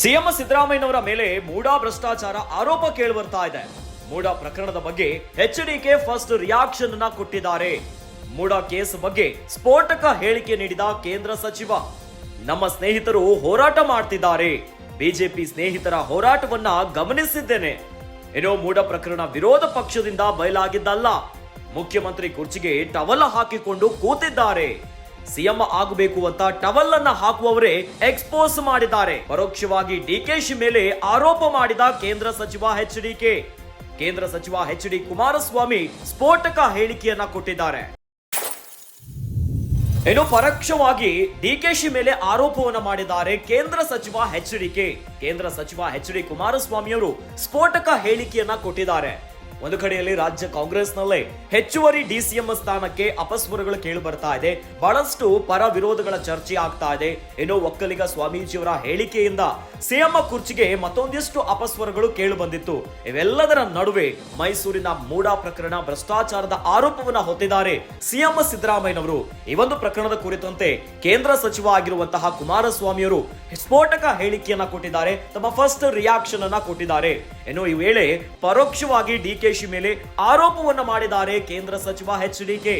CM ಸಿದ್ದರಾಮಯ್ಯನವರ ಮೇಲೆ ಮೂಡಾ ಭ್ರಷ್ಟಾಚಾರ ಆರೋಪ ಕೇಳಿಬರ್ತಾ ಇದೆ. ಮೂಡಾ ಪ್ರಕರಣದ ಬಗ್ಗೆ ಎಚ್ ಡಿಕೆ ಫಸ್ಟ್ ರಿಯಾಕ್ಷನ್ ಅನ್ನ ಕೊಟ್ಟಿದ್ದಾರೆ. ಮೂಡಾ ಕೇಸ್ ಬಗ್ಗೆ ಸ್ಫೋಟಕ ಹೇಳಿಕೆ ನೀಡಿದ ಕೇಂದ್ರ ಸಚಿವ. ನಮ್ಮ ಸ್ನೇಹಿತರು ಹೋರಾಟ ಮಾಡ್ತಿದ್ದಾರೆ. ಬಿಜೆಪಿ ಸ್ನೇಹಿತರ ಹೋರಾಟವನ್ನ ಗಮನಿಸಿದ್ದೇನೆ. ಏನೋ ಮೂಡ ಪ್ರಕರಣ ವಿರೋಧ ಪಕ್ಷದಿಂದ ಬಯಲಾಗಿದ್ದಲ್ಲ. ಮುಖ್ಯಮಂತ್ರಿ ಕುರ್ಚಿಗೆ ಟವಲ್ ಹಾಕಿಕೊಂಡು ಕೂತಿದ್ದಾರೆ. ಸಿಎಂ ಆಗಬೇಕು ಅಂತ ಟವಲ್ ಅನ್ನ ಹಾಕುವವರೇ ಎಕ್ಸ್ಪೋಸ್ ಮಾಡಿದ್ದಾರೆ. ಪರೋಕ್ಷವಾಗಿ ಡಿಕೆಶಿ ಮೇಲೆ ಆರೋಪ ಮಾಡಿದ ಕೇಂದ್ರ ಸಚಿವ ಎಚ್ ಡಿಕೆ ಕೇಂದ್ರ ಸಚಿವ ಎಚ್ ಡಿ ಕುಮಾರಸ್ವಾಮಿ ಸ್ಫೋಟಕ ಹೇಳಿಕೆಯನ್ನ ಕೊಟ್ಟಿದ್ದಾರೆ. ಏನು ಪರೋಕ್ಷವಾಗಿ ಡಿಕೆಶಿ ಮೇಲೆ ಆರೋಪವನ್ನು ಮಾಡಿದ್ದಾರೆ ಕೇಂದ್ರ ಸಚಿವ ಎಚ್ ಡಿಕೆ ಕೇಂದ್ರ ಸಚಿವ ಎಚ್ ಡಿ ಕುಮಾರಸ್ವಾಮಿಯವರು ಸ್ಫೋಟಕ ಹೇಳಿಕೆಯನ್ನ ಕೊಟ್ಟಿದ್ದಾರೆ. ಒಂದು ಕಡೆಯಲ್ಲಿ ರಾಜ್ಯ ಕಾಂಗ್ರೆಸ್ನಲ್ಲೇ ಹೆಚ್ಚುವರಿ ಡಿಸಿಎಂ ಸ್ಥಾನಕ್ಕೆ ಅಪಸ್ವರಗಳು ಕೇಳಿ ಬರ್ತಾ ಇದೆ. ಬಹಳಷ್ಟು ಪರ ವಿರೋಧಗಳ ಚರ್ಚೆ ಆಗ್ತಾ ಇದೆ. ಇನ್ನು ಒಕ್ಕಲಿಗ ಸ್ವಾಮೀಜಿಯವರ ಹೇಳಿಕೆಯಿಂದ ಸಿಎಂ ಕುರ್ಚಿಗೆ ಮತ್ತೊಂದಿಷ್ಟು ಅಪಸ್ವರಗಳು ಕೇಳಿ ಬಂದಿತ್ತು. ಇವೆಲ್ಲದರ ನಡುವೆ ಮೈಸೂರಿನ ಮೂಡಾ ಪ್ರಕರಣ ಭ್ರಷ್ಟಾಚಾರದ ಆರೋಪವನ್ನ ಹೊತ್ತಿದ್ದಾರೆ ಸಿಎಂ ಸಿದ್ದರಾಮಯ್ಯನವರು. ಈ ಒಂದು ಪ್ರಕರಣದ ಕುರಿತಂತೆ ಕೇಂದ್ರ ಸಚಿವ ಆಗಿರುವಂತಹ ಕುಮಾರಸ್ವಾಮಿಯವರು ಸ್ಫೋಟಕ ಹೇಳಿಕೆಯನ್ನ ಕೊಟ್ಟಿದ್ದಾರೆ. ತಮ್ಮ ಫಸ್ಟ್ ರಿಯಾಕ್ಷನ್ ಅನ್ನ ಕೊಟ್ಟಿದ್ದಾರೆ. ಇನ್ನು ಈ ವೇಳೆ ಪರೋಕ್ಷವಾಗಿ ಡಿಕೆಶಿ ಮೇಲೆ ಆರೋಪವನ್ನು ಮಾಡಿದ್ದಾರೆ ಕೇಂದ್ರ ಸಚಿವ ಎಚ್ ಡಿಕೆ